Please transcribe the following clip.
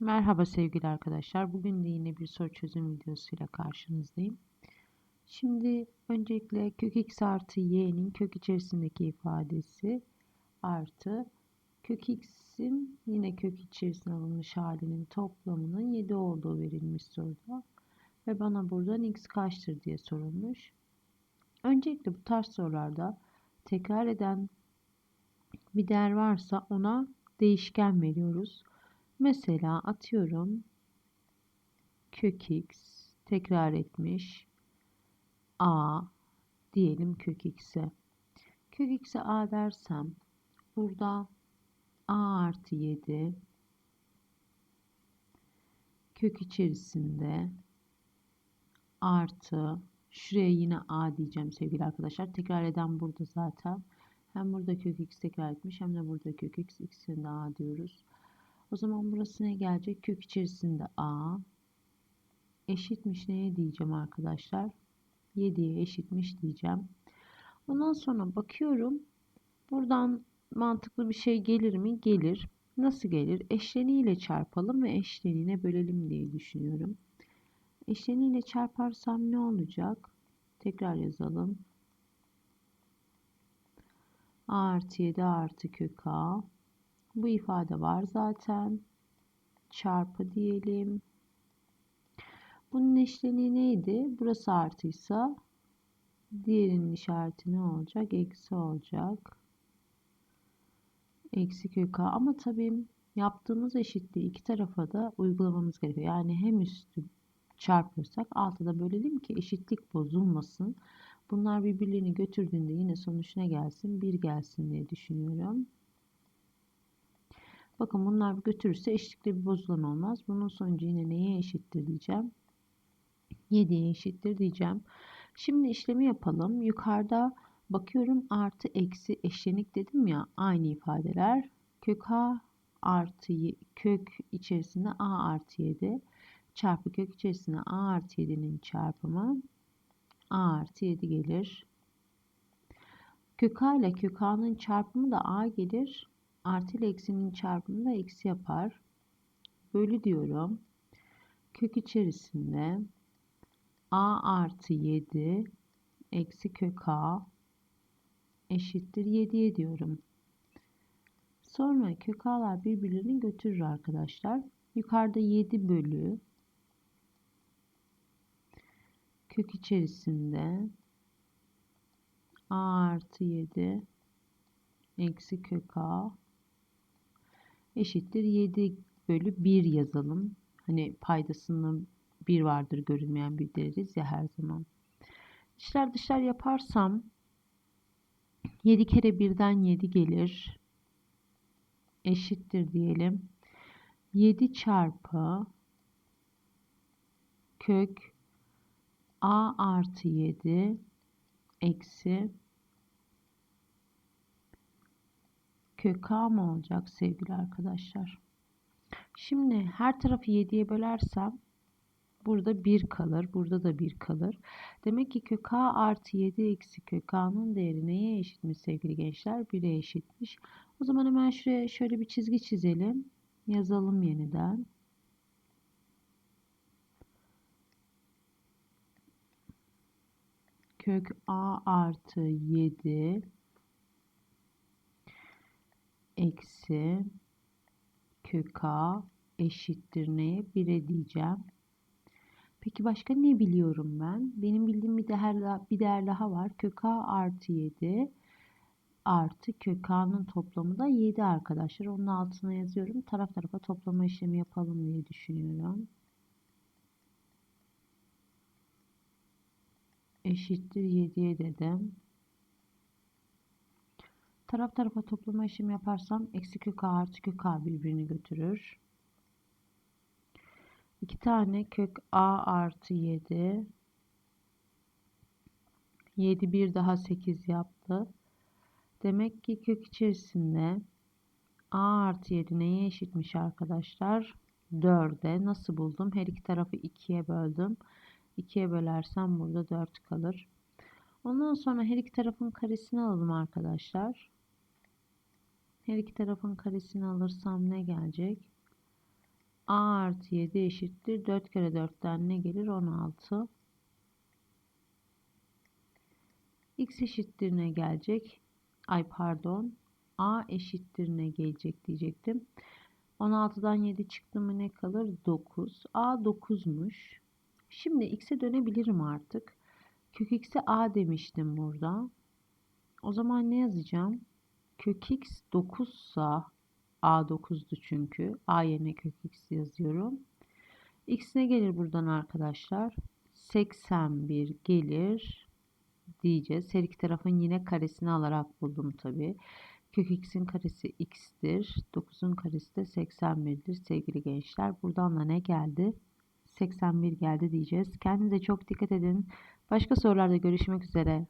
Merhaba sevgili arkadaşlar. Bugün de yine bir soru çözüm videosuyla karşınızdayım. Şimdi öncelikle kök x artı y'nin kök içerisindeki ifadesi artı kök x'in yine kök içerisine alınmış halinin toplamının 7 olduğu verilmiş soruda. Ve bana buradan x kaçtır diye sorulmuş. Öncelikle bu tarz sorularda tekrar eden bir değer varsa ona değişken veriyoruz. Mesela atıyorum kök x tekrar etmiş a diyelim kök x'e. Kök x'e a dersem burada a artı 7 kök içerisinde artı şuraya yine a diyeceğim sevgili arkadaşlar. Tekrar eden burada zaten. Hem burada kök x tekrar etmiş hem de burada kök x ikisini de a diyoruz. O zaman burası ne gelecek? Kök içerisinde a eşitmiş neye diyeceğim arkadaşlar? 7'ye eşitmiş diyeceğim. Ondan sonra bakıyorum. Buradan mantıklı bir şey gelir mi? Gelir. Nasıl gelir? Eşleniyle çarpalım ve eşleniğine bölelim diye düşünüyorum. Eşleniyle çarparsam ne olacak? Tekrar yazalım. a artı 7 artı kök a bu ifade var zaten. Çarpı diyelim. Bunun eşleniği neydi? Burası artıysa diğerinin işareti ne olacak? Eksi olacak. Eksi kök. Ama tabii yaptığımız eşitliği iki tarafa da uygulamamız gerekiyor. Yani hem üstü çarpıyorsak altta da bölelim ki eşitlik bozulmasın. Bunlar birbirlerini götürdüğünde yine sonuç ne gelsin? 1 gelsin diye düşünüyorum. Bakın bunlar götürürse eşitlikte bir bozulan olmaz. Bunun sonucu yine neye eşittir diyeceğim. 7'ye eşittir diyeceğim. Şimdi işlemi yapalım. Yukarıda bakıyorum artı eksi eşlenik dedim ya aynı ifadeler. Kök a artı kök içerisinde a artı 7 çarpı kök içerisinde a artı 7'nin çarpımı a artı 7 gelir. Kök a ile kök a'nın çarpımı da a gelir artı ile eksinin çarpımı da eksi yapar. Bölü diyorum. Kök içerisinde a artı 7 eksi kök a eşittir 7'ye diyorum. Sonra kök a'lar birbirlerini götürür arkadaşlar. Yukarıda 7 bölü kök içerisinde a artı 7 eksi kök a eşittir 7 bölü 1 yazalım. Hani paydasında 1 vardır görünmeyen bir deriz ya her zaman. İçler dışlar yaparsam 7 kere 1'den 7 gelir. Eşittir diyelim. 7 çarpı kök a artı 7 eksi kök a mı olacak sevgili arkadaşlar? Şimdi her tarafı 7'ye bölersem burada 1 kalır. Burada da 1 kalır. Demek ki kök a artı 7 eksi kök a'nın değeri neye eşitmiş sevgili gençler? 1'e eşitmiş. O zaman hemen şuraya şöyle bir çizgi çizelim. Yazalım yeniden. Kök a artı 7 eksi kök a eşittir neye? 1'e diyeceğim. Peki başka ne biliyorum ben? Benim bildiğim bir değer, bir değer daha var. Kök a artı 7 artı kök a'nın toplamı da 7 arkadaşlar. Onun altına yazıyorum. Taraf tarafa toplama işlemi yapalım diye düşünüyorum. Eşittir 7'ye dedim. Taraf tarafa toplama işlemi yaparsam eksi a artı a birbirini götürür. 2 tane kök a artı 7. 7 bir daha 8 yaptı. Demek ki kök içerisinde a artı 7 neye eşitmiş arkadaşlar? 4'e. Nasıl buldum? Her iki tarafı 2'ye böldüm. 2'ye bölersem burada 4 kalır. Ondan sonra her iki tarafın karesini alalım arkadaşlar. Her iki tarafın karesini alırsam ne gelecek? a artı 7 eşittir. 4 kere 4'ten ne gelir? 16. x eşittir ne gelecek? Ay pardon. a eşittir ne gelecek diyecektim. 16'dan 7 çıktı mı ne kalır? 9. a 9'muş. Şimdi x'e dönebilirim artık. Kök x'e a demiştim burada. O zaman ne yazacağım? Kök x 9 sa a 9'du çünkü. a yerine kök x yazıyorum. x ne gelir buradan arkadaşlar? 81 gelir diyeceğiz. Her iki tarafın yine karesini alarak buldum tabi. Kök x'in karesi x'tir. 9'un karesi de 81'dir sevgili gençler. Buradan da ne geldi? 81 geldi diyeceğiz. Kendinize çok dikkat edin. Başka sorularda görüşmek üzere.